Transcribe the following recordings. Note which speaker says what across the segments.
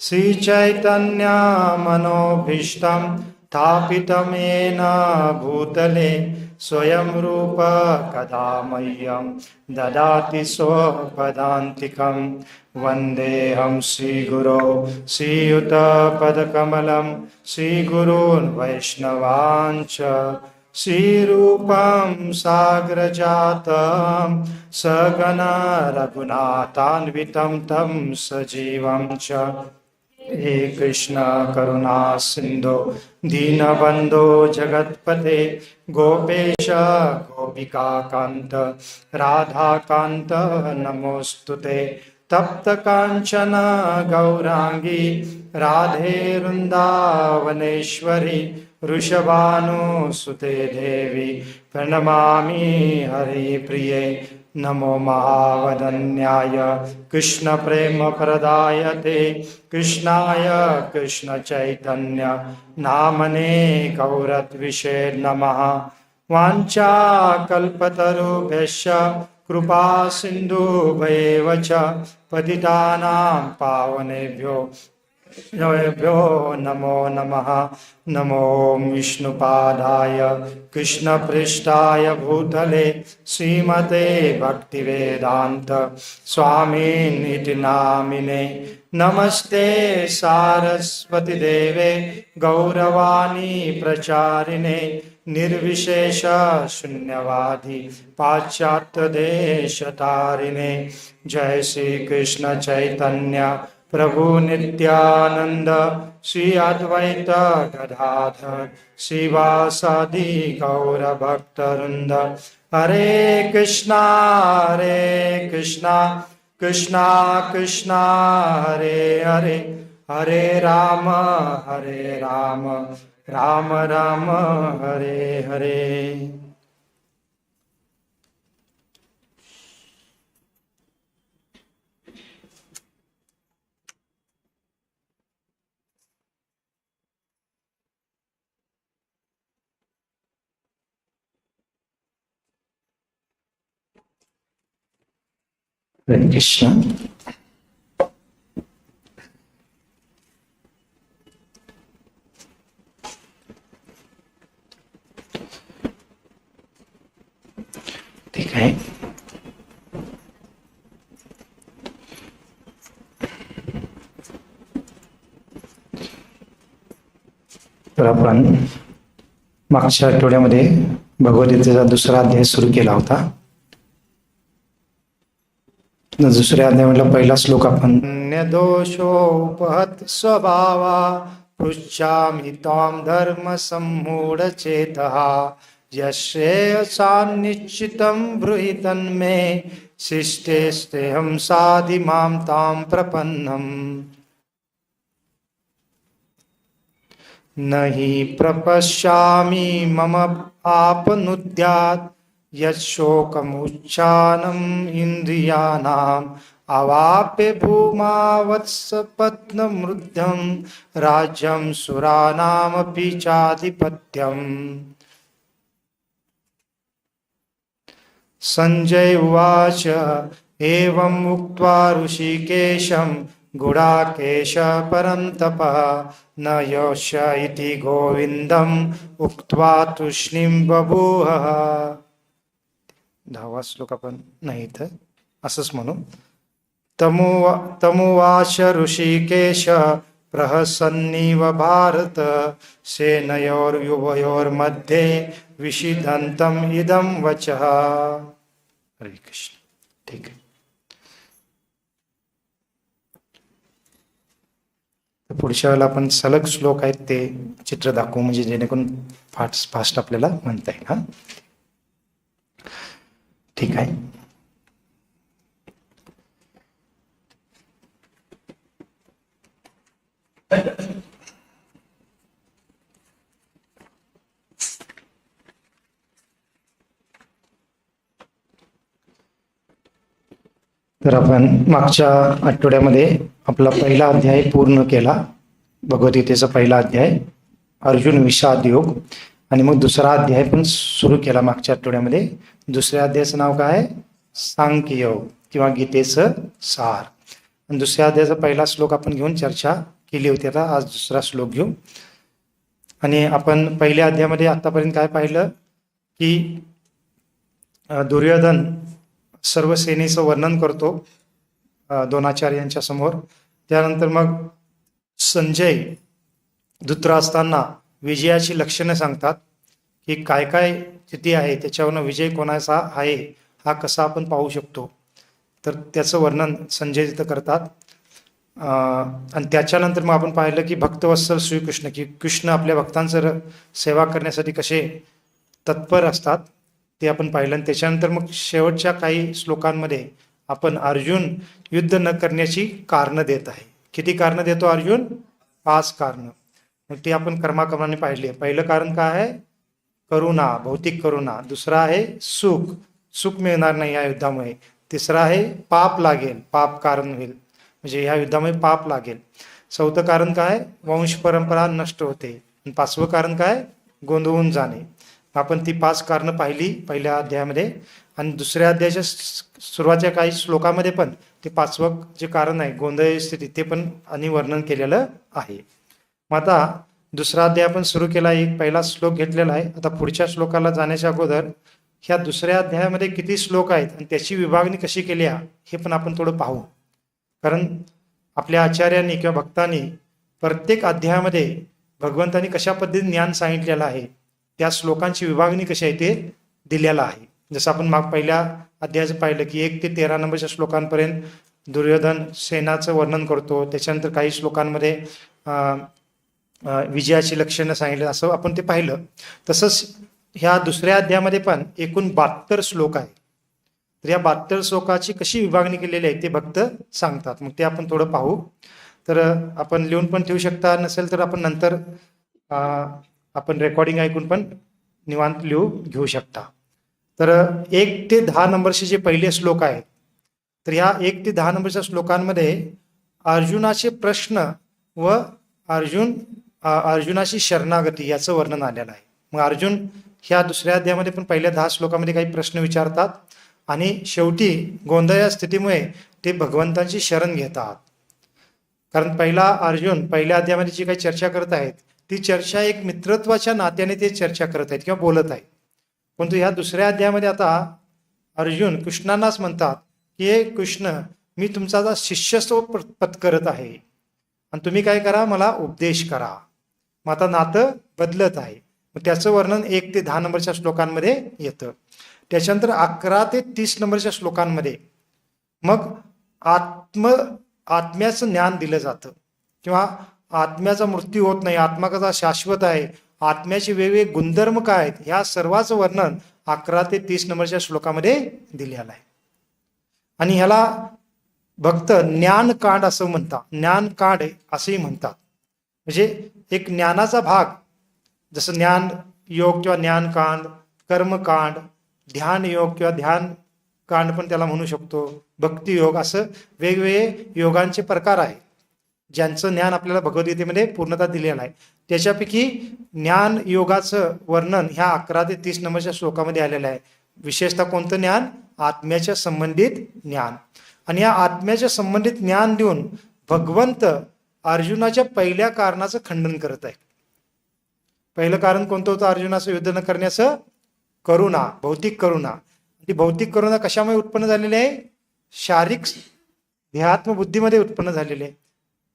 Speaker 1: श्रीचैतन्यमनोभीष्टं स्थापितमेन भूतले स्वयं रूप कदा मह्यं ददाति स्वपदान्तिकं वन्देऽहं श्रीगुरो श्रीयुतपदकमलं। श्रीगुरून् वैष्णवाञ्च श्रीरूपं साग्रजातं सगना रघुनाथान्वितं तं सजीवं च हे कृष्ण करुणा सिन्धो दीनबन्धो जगत्पते गोपेश गोपिकान्त राधाकान्त नमोऽस्तु ते तप्तकाञ्चन गौराङ्गी राधे वृन्दावनेश्वरी वृषभानुसुते देवी प्रणमामि हरिप्रिये नमो महावदन्याय। कृष्णप्रेमप्रदायते। कृष्णाय कृष्णचैतन्य। नामने गौरद्विषे नमः। वाञ्छाकल्पतरुभ्यश्च कृपासिन्धुभयेव च पतितानां पावनेभ्यो। भ्यो नमो नमः नमो विष्णुपादाय कृष्णपृष्ठाय भूतले श्रीमते भक्तिवेदान्त स्वामीनिति नामिने नमस्ते सारस्वतीदेवे गौरवाणी प्रचारिणे निर्विशेष शून्यवादी पाश्चात्यदेशतारिणे जय श्री कृष्ण चैतन्य प्रभु नित्यानंद श्री अद्वैत गदाधर शिवासादि गौर भक्तवृंद हरे कृष्णा हरे कृष्णा कृष्णा कृष्णा हरे हरे। हरे राम हरे राम राम राम हरे हरे। हरे कृष्ण ठीक आहे. तर आपण मागच्या आठवड्यामध्ये भगवद्गीतेचा दुसरा अध्याय सुरू केला होता. दुसऱ्या अध्यायामधला पहिला श्लोक आपण दोषोपहत स्वभावा पृच्छामि त्वां धर्म सम्मूढ यश्रेयसा निश्चितं ब्रूहि तन्मे शिष्टेस्तेऽहं साधि मां तां प्रपन्नम्। न हि प्रपश्यामि मम आपनुद्यात् यशोकमुच्चानम् इन्द्रियाणाम् अवाप्य भूमावत्सपत्नमृद्धं राज्यं सुराणामपि चाधिपत्यम्। सञ्जय उवाच एवम् उक्त्वा ऋषिकेशं गुडाकेश परन्तपः न योष्य इति गोविन्दम् उक्त्वा तूष्णीं बभूवः दहावा श्लोक आपण नाही तर असंच म्हणू. तमुवा तमुवाच ऋषिकेश प्रहसन्नीव भारत सेनयोर्युभयोर्मध्ये विशिदंतम इदम वच। हरे कृष्ण। ठीक आहे. पुढच्या वेळेला आपण सलग श्लोक आहेत ते चित्र दाखवू म्हणजे जेणेकरून फास्ट फास्ट आपल्याला म्हणता येईल हा? ठीक आहे. तर आपण मागच्या आठवड्यामध्ये आपला पहिला अध्याय पूर्ण केला. भगवद्गीतेचा पहिला अध्याय. अर्जुन विषाद योग. आणि मग दुसरा अध्याय पण सुरू केला मागच्या आठवड्यामध्ये. दुसऱ्या अध्यायाचं नाव काय आहे? सांख्य किंवा गीतेचं सार. आणि दुसऱ्या अध्यायाचा पहिला श्लोक आपण घेऊन चर्चा केली होती. आता आज दुसरा श्लोक घेऊ. आणि आपण पहिल्या अध्यायामध्ये आतापर्यंत काय पाहिलं? की दुर्योधन सर्व सेनेचं वर्णन करतो अ, यांच्या समोर. त्यानंतर मग संजय धृतराष्ट्रांना विजयाची लक्षणं सांगतात. की काय काय स्थिती आहे त्याच्यावरनं विजय कोणाचा आहे हा कसा आपण पाहू शकतो. तर त्याचं वर्णन संजय तिथं करतात. आणि त्याच्यानंतर मग आपण पाहिलं की भक्तवत्सल श्रीकृष्ण की कृष्ण आपल्या भक्तांचं सेवा करण्यासाठी कसे तत्पर असतात ते आपण पाहिलं. आणि त्याच्यानंतर मग शेवटच्या काही श्लोकांमध्ये आपण अर्जुन युद्ध न करण्याची कारणं देत आहे. किती कारणं देतो अर्जुन? पाच कारणं. मग ते आपण कर्माक्रमाने पाहिली. पहिलं कारण काय आहे? करुणा भौतिक करुणा. दुसरा आहे सुख. सुख मिळणार नाही या युद्धामुळे. तिसरा आहे पाप लागेल. पाप कारण होईल. म्हणजे या युद्धामुळे पाप लागेल. चौथं कारण काय? वंश परंपरा नष्ट होते. पाचवं कारण काय? गोंधळून जाणे. आपण ती पाच कारणं पाहिली पहिल्या अध्यायामध्ये. आणि दुसऱ्या अध्यायाच्या स- सुरुवातीच्या काही श्लोकामध्ये पण ते पाचवं जे कारण आहे गोंधळ स्थिती ते पण आणि वर्णन केलेलं आहे. मग आता दुसरा अध्याय आपण सुरू केला एक पहिला श्लोक घेतलेला आहे. आता पुढच्या श्लोकाला जाण्याच्या अगोदर ह्या दुसऱ्या अध्यायामध्ये किती श्लोक आहेत आणि त्याची विभागणी कशी केली आहे हे पण आपण थोडं पाहू. कारण आपल्या आचार्यांनी किंवा भक्तांनी प्रत्येक अध्यायामध्ये भगवंतांनी कशा पद्धतीने ज्ञान सांगितलेलं आहे त्या श्लोकांची विभागणी कशी आहे ते दिलेलं आहे. जसं आपण माग पहिल्या अध्यायाचं पाहिलं की एक ते तेरा नंबरच्या श्लोकांपर्यंत दुर्योधन सेनाचं वर्णन करतो. त्याच्यानंतर काही श्लोकांमध्ये विजयाची लक्षणं सांगितलं असं आपण ते पाहिलं. तसंच ह्या दुसऱ्या अध्यायामध्ये पण एकूण बहात्तर श्लोक आहे. तर या बहात्तर श्लोकाची कशी विभागणी केलेली आहे ते भक्त सांगतात. मग ते आपण थोडं पाहू. तर आपण लिहून पण ठेवू शकता नसेल तर आपण नंतर आपण रेकॉर्डिंग ऐकून पण निवांत लिहू घेऊ शकता. तर एक ते दहा नंबरचे जे पहिले श्लोक आहेत तर ह्या एक ते दहा नंबरच्या श्लोकांमध्ये अर्जुनाचे प्रश्न व अर्जुन अर्जुनाची शरणागती याचं वर्णन आलेलं आहे. मग अर्जुन ह्या दुसऱ्या अध्यायामध्ये पण पहिल्या दहा श्लोकामध्ये काही प्रश्न विचारतात आणि शेवटी गोंधळ या स्थितीमुळे ते भगवंतांची शरण घेतात. कारण पहिला अर्जुन पहिल्या अध्यायामध्ये जी काही चर्चा करत आहेत ती चर्चा एक मित्रत्वाच्या नात्याने ते चर्चा करत आहेत किंवा बोलत आहेत. परंतु ह्या दुसऱ्या अध्यायामध्ये आता अर्जुन कृष्णांनाच म्हणतात की हे कृष्ण मी तुमचा आता शिष्यत्व पत्करत आहे. आणि तुम्ही काय करा मला उपदेश करा. मग आता नातं बदलत आहे. मग त्याचं वर्णन एक ते दहा नंबरच्या श्लोकांमध्ये येतं. त्याच्यानंतर अकरा ते तीस नंबरच्या श्लोकांमध्ये मग आत्म आत्म्याचं ज्ञान दिलं जातं. किंवा आत्म्याचा मृत्यू होत नाही आत्मा कसा शाश्वत आहे आत्म्याचे वेगवेगळे गुणधर्म काय आहेत ह्या सर्वांचं वर्णन अकरा ते तीस नंबरच्या श्लोकामध्ये दिलेलं आहे. आणि ह्याला भक्त ज्ञानकांड असं म्हणतात. ज्ञानकांड असंही म्हणतात. म्हणजे एक ज्ञानाचा भाग जसं ज्ञान योग किंवा ज्ञानकांड कर्मकांड ध्यान योग किंवा ध्यान कांड पण त्याला म्हणू शकतो. भक्ती योग असं वेगवेगळे योगांचे प्रकार आहे ज्यांचं ज्ञान आपल्याला भगवद्गीतेमध्ये पूर्णतः दिलेलं आहे त्याच्यापैकी ज्ञान योगाचं वर्णन ह्या अकरा ते तीस नंबरच्या श्लोकामध्ये आलेलं आहे. विशेषतः कोणतं ज्ञान? आत्म्याच्या संबंधित ज्ञान. आणि या आत्म्याच्या संबंधित ज्ञान देऊन भगवंत अर्जुनाच्या पहिल्या कारणाचं खंडन करत आहे. पहिलं कारण कोणतं होतं? अर्जुनाचं युद्ध न करण्याचं करुणा भौतिक करुणा. ती भौतिक करुणा कशामुळे उत्पन्न झालेली आहे? शारीरिक ध्यात्म बुद्धीमध्ये उत्पन्न झालेली आहे.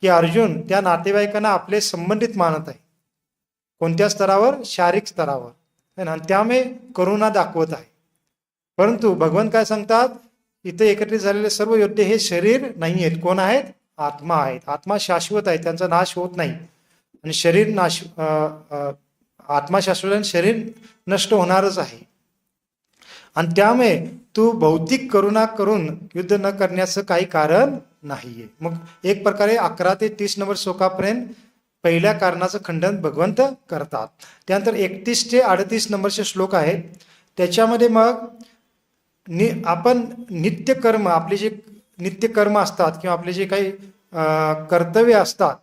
Speaker 1: की अर्जुन त्या नातेवाईकांना आपले संबंधित मानत आहे. कोणत्या स्तरावर? शारीरिक स्तरावर. आणि त्यामुळे करुणा दाखवत आहे. परंतु भगवान काय सांगतात? इथे एकत्रित झालेले सर्व योद्धे हे शरीर नाही आहेत कोण आहेत? आत्मा आहेत. आत्मा शाश्वत आहे. त्यांचा नाश होत नाही. आणि शरीर नाश आत्मा शाश्वत आणि शरीर नष्ट होणारच आहे. आणि त्यामुळे तू भौतिक करुणा करून युद्ध न करण्याचं काही कारण नाहीये. मग एक प्रकारे अकरा ते तीस नंबर श्लोकापर्यंत पहिल्या कारणाचं खंडन भगवंत करतात. त्यानंतर एकतीस ते अडतीस नंबरचे श्लोक आहेत. त्याच्यामध्ये मग नि आपण नित्य कर्म आपले जे नित्यकर्म असतात किंवा आपले जे काही कर्तव्य असतात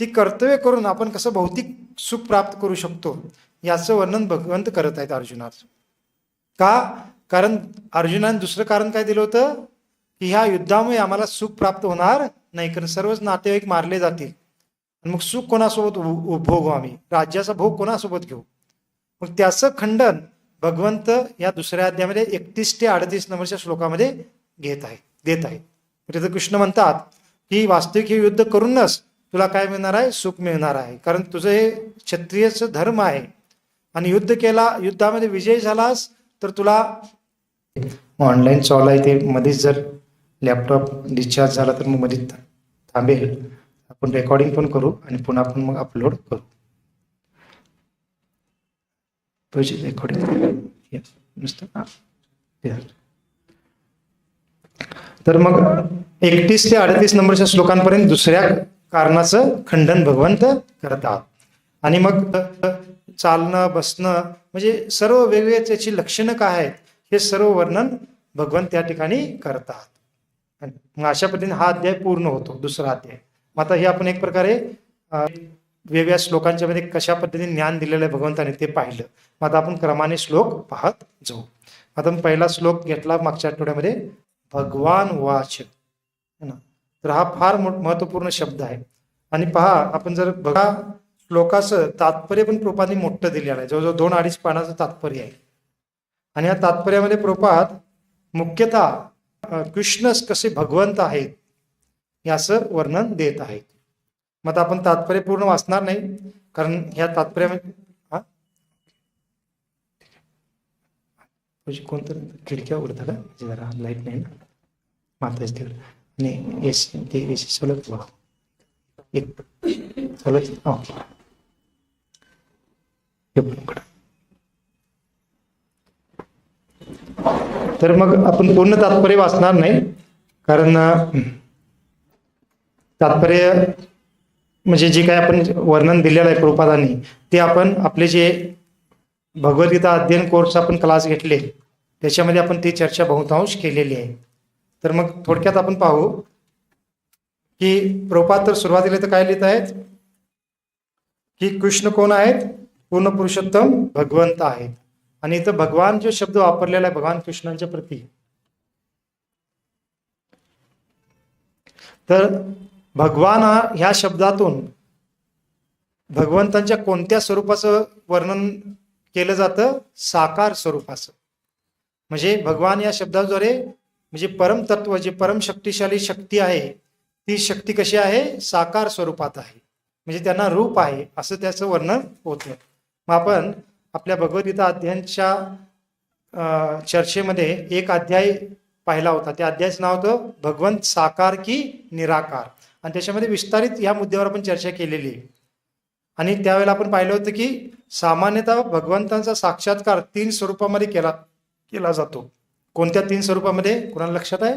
Speaker 1: ती कर्तव्य करून आपण कसं भौतिक सुख प्राप्त करू शकतो याचं वर्णन भगवंत करत आहेत अर्जुनाचं का? कारण अर्जुनाने दुसरं कारण काय दिलं होतं? की ह्या युद्धामुळे आम्हाला सुख प्राप्त होणार नाही कारण सर्वच नातेवाईक मारले जातील. मग सुख कोणासोबत उ- भोगू आम्ही? राज्याचा भोग कोणासोबत घेऊ? मग त्याचं खंडन भगवंत या दुसऱ्या अध्यायामध्ये एकतीस ते अडतीस नंबरच्या श्लोकामध्ये घेत आहे. देत आहेत तिथे म्हणजे कृष्ण म्हणतात की वास्तविक हे युद्ध करूनच तुला काय मिळणार आहे? सुख मिळणार आहे. कारण तुझं हे क्षत्रियचं धर्म आहे. आणि युद्ध केला युद्धामध्ये विजय झालास तर तुला ऑनलाईन चालू आहे ते मध्येच जर लॅपटॉप डिस्चार्ज झाला तर मग मध्ये थांबेल. आपण रेकॉर्डिंग पण करू आणि पुन्हा आपण मग अपलोड करू. रेकॉर्डिंग नुसतं. तर मग एकतीस ते अडतीस नंबरच्या श्लोकांपर्यंत दुसऱ्या कारणाचं खंडन भगवंत करतात. आणि मग चालणं बसणं म्हणजे सर्व वेगवेगळे त्याची लक्षणं काय आहेत हे सर्व वर्णन भगवंत त्या ठिकाणी करतात. मग अशा पद्धतीने हा अध्याय पूर्ण होतो दुसरा अध्याय. मग आता हे आपण एक प्रकारे वेगवेगळ्या श्लोकांच्या मध्ये कशा पद्धतीने ज्ञान दिलेलं आहे भगवंताने ते पाहिलं. मग आता आपण क्रमाने श्लोक पाहत जाऊ. आता पहिला श्लोक घेतला मागच्या आठवड्यामध्ये भगवान वाच. है ना? तर हा फार मोठ- महत्त्वपूर्ण शब्द आहे. आणि पहा आपण जर बघा श्लोकाचं तात्पर्य पण प्रोपाने मोठं दिलेलं आहे. जवळजवळ दोन अडीच पानाचं तात्पर्य आहे. आणि या तात्पर्यामध्ये प्रोपात मुख्यतः कृष्णच कसे भगवंत आहेत याचं वर्णन देत आहेत. मग आता आपण तात्पर्य पूर्ण वाचणार नाही कारण ह्या तात्पर्यामध्ये हा म्हणजे कोणतं खिडक्या उघडता का म्हणजे जरा लाइट नाही ना माताच तिकडे आणि एस ते एसी चालत बघा एक चालत तर मग आपण पूर्ण तात्पर्य वाचणार नाही कारण तात्पर्य म्हणजे जे काय आपण वर्णन दिलेलं आहे प्रपादांनी ते आपण आपले जे भगवद्गीता अध्ययन कोर्स आपण क्लास घेतले. त्याच्यामध्ये आपण ती चर्चा बहुतांश केलेली आहे. तर मग थोडक्यात आपण पाहू की प्रोपात तर सुरुवातीला तर काय लिहित आहेत? की कृष्ण कोण आहेत? पूर्ण पुरुषोत्तम भगवंत आहेत. आणि इथं भगवान जो शब्द वापरलेला आहे भगवान कृष्णांच्या प्रती. तर भगवान हा ह्या शब्दातून भगवंतांच्या कोणत्या स्वरूपाचं वर्णन केलं जातं साकार स्वरूपाचं. म्हणजे भगवान या शब्दाद्वारे म्हणजे परमतत्व जे परम शक्तिशाली शक्ती आहे ती शक्ती कशी आहे? साकार स्वरूपात आहे. म्हणजे त्यांना रूप आहे असं त्याचं वर्णन होतं. मग आपण आपल्या भगवद्गीता अध्यायांच्या चर्चेमध्ये एक अध्याय पाहिला होता. त्या अध्यायाचं नाव होतं भगवंत साकार की निराकार. आणि त्याच्यामध्ये विस्तारित या मुद्द्यावर आपण चर्चा केलेली आहे. आणि त्यावेळेला आपण पाहिलं होतं की सामान्यतः भगवंतांचा साक्षात्कार तीन स्वरूपामध्ये केला केला जातो. कोणत्या तीन स्वरूपामध्ये? कोणाला लक्षात आहे?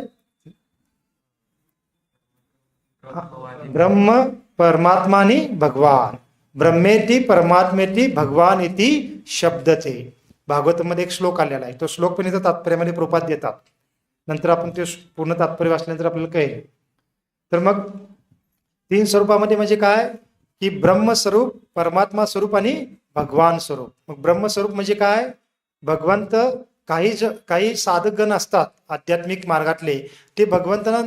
Speaker 1: ब्रह्म परमात्मानी भगवान. ब्रह्मेती परमात्मेती भगवान इति शब्दचे. भागवतमध्ये एक श्लोक आलेला आहे. तो श्लोक पण इथं तात्पर्यामध्ये प्रोपात देतात. नंतर आपण ते पूर्ण तात्पर्य वाचल्यानंतर आपल्याला कळेल. तर मग तीन स्वरूपामध्ये म्हणजे काय? की ब्रह्मस्वरूप परमात्मा स्वरूप आणि भगवान स्वरूप मग ब्रह्मस्वरूप म्हणजे काय? भगवंत काही ज काही साधकगण असतात आध्यात्मिक मार्गातले ते भगवंतांना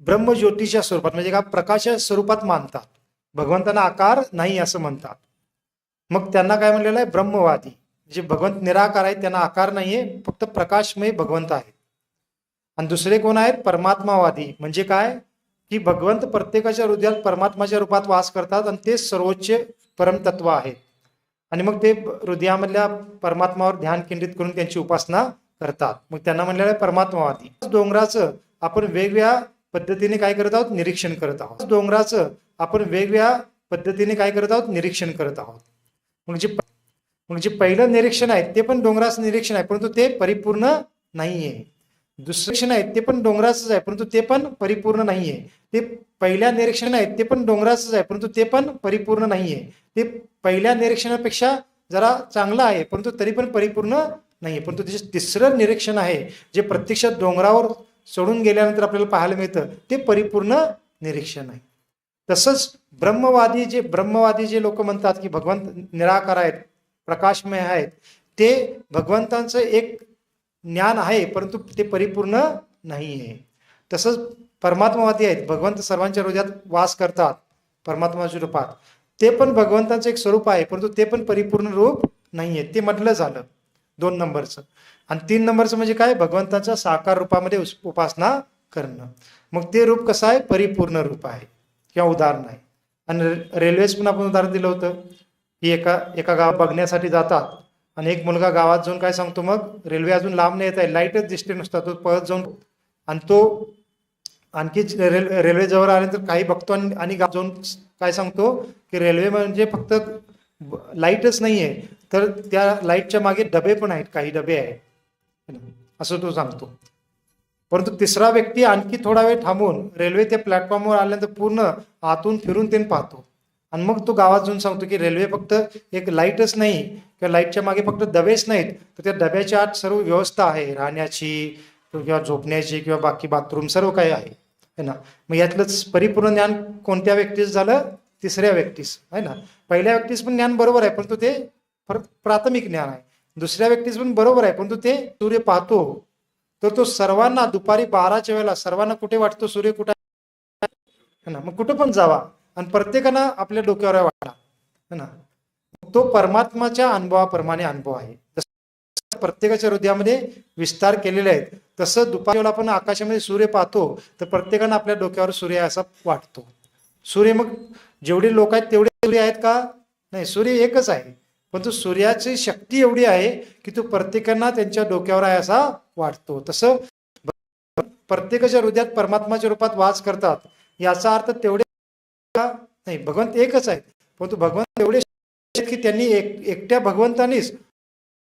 Speaker 1: ब्रह्मज्योतीच्या स्वरूपात म्हणजे का प्रकाशाच्या स्वरूपात मानतात. भगवंतांना आकार नाही असं म्हणतात. मग त्यांना काय म्हणलेलं आहे? ब्रह्मवादी. जे भगवंत निराकार आहेत त्यांना आकार नाहीये फक्त प्रकाशमय भगवंत आहेत. आणि दुसरे कोण आहेत? परमात्मावादी. म्हणजे काय? की भगवंत प्रत्येकाच्या हृदयात परमात्माच्या रूपात वास करतात आणि ते सर्वोच्च परमतत्व आहेत आणि मग ते हृदयामधल्या परमात्मावर ध्यान केंद्रित करून त्यांची उपासना करतात. मग त्यांना म्हणलेलं आहे परमात्मावादी डोंगराचं आपण वेगवेगळ्या पद्धतीने काय करत आहोत? निरीक्षण करत आहोत. डोंगराचं आपण वेगवेगळ्या पद्धतीने काय करत आहोत? निरीक्षण करत आहोत. मग जे मग जे पहिलं निरीक्षण आहे ते पण डोंगराचं निरीक्षण आहे परंतु ते परिपूर्ण नाहीये. दुसरं निरीक्षण आहे ते पण डोंगराचंच आहे परंतु ते पण परिपूर्ण नाहीये. ते पहिल्या निरीक्षण आहे ते पण डोंगराचंच आहे परंतु ते पण परिपूर्ण नाहीये. ते पहिल्या निरीक्षणापेक्षा जरा चांगलं आहे परंतु तरी पण परिपूर्ण नाहीये. परंतु त्याचे तिसरं निरीक्षण आहे जे प्रत्यक्षात डोंगरावर सोडून गेल्यानंतर आपल्याला पाहायला मिळतं ते परिपूर्ण निरीक्षण आहे. तसंच ब्रह्मवादी जे ब्रह्मवादी जे लोक म्हणतात की भगवंत निराकार आहेत प्रकाशमय आहेत ते भगवंतांचं एक ज्ञान आहे परंतु ते परिपूर्ण नाही आहे तसंच परमात्मावादी आहेत. भगवंत सर्वांच्या हृदयात वास करतात परमात्माच्या रूपात. ते पण भगवंताचं एक स्वरूप आहे परंतु ते पण परिपूर्ण रूप नाही आहे ते म्हटलं झालं दोन नंबरचं. आणि तीन नंबरचं म्हणजे काय? भगवंताच्या साकार रूपामध्ये उस- उपासना करणं. मग ते रूप कसं आहे? परिपूर्ण रूप आहे. किंवा उदाहरण आहे. आणि रे- रेल्वेच पण आपण उदाहरण दिलं होतं. की एका एका गाव बघण्यासाठी जातात. आणि एक मुलगा गावात जाऊन काय सांगतो मग? रेल्वे अजून लांब नाही येत आहे. लाईटच दिसते नुसता. तो पळत जाऊन. आणि तो आणखी रेल रेल्वे जवळ आल्यानंतर काही बघतो आणि आणि जाऊन काय सांगतो की रेल्वे म्हणजे फक्त लाईटच नाही आहे तर त्या लाईटच्या मागे डबे पण आहेत. काही डबे आहेत. असं तो सांगतो. परंतु तिसरा व्यक्ती आणखी थोडा वेळ थांबून रेल्वे त्या प्लॅटफॉर्मवर आल्यानंतर पूर्ण आतून फिरून ते पाहतो. आणि मग तो गावात जाऊन सांगतो की रेल्वे फक्त एक लाईटच नाही किंवा लाईटच्या मागे फक्त डबेच नाहीत तर त्या डब्याच्या आत सर्व व्यवस्था आहे राहण्याची किंवा झोपण्याची किंवा बाकी बाथरूम सर्व काही आहे है ना? मग यातलंच परिपूर्ण ज्ञान कोणत्या व्यक्तीस झालं? तिसऱ्या व्यक्तीस आहे ना? पहिल्या व्यक्तीस पण ज्ञान बरोबर आहे परंतु ते प्र- प्राथमिक ज्ञान आहे. दुसऱ्या व्यक्तीस पण बरोबर आहे परंतु ते सूर्य पाहतो. तर तो सर्वांना दुपारी बाराच्या वेळेला सर्वांना कुठे वाटतो सूर्य कुठे है ना? मग कुठं पण जावा. आणि प्रत्येकानं आपल्या डोक्यावर वाटला है ना? तो परमात्माच्या अनुभवाप्रमाणे अनुभव आहे. प्रत्येकाच्या हृदयामध्ये विस्तार केलेले आहेत तसं दुपारी आपण आकाशामध्ये सूर्य पाहतो तर प्रत्येकानं आपल्या डोक्यावर सूर्य असा वाटतो. सूर्य मग जेवढे लोक आहेत तेवढे सूर्य आहेत का? नाही सूर्य एकच आहे. पण तो सूर्याची शक्ती एवढी आहे की तो प्रत्येकांना त्यांच्या डोक्यावर आहे असा वाटतो. तसं प्रत्येकाच्या हृदयात परमात्माच्या रूपात वास करतात याचा अर्थ तेवढे का? नाही भगवंत एकच आहे परंतु भगवंत एवढे आहेत की त्यांनी एक एकट्या भगवंतानीच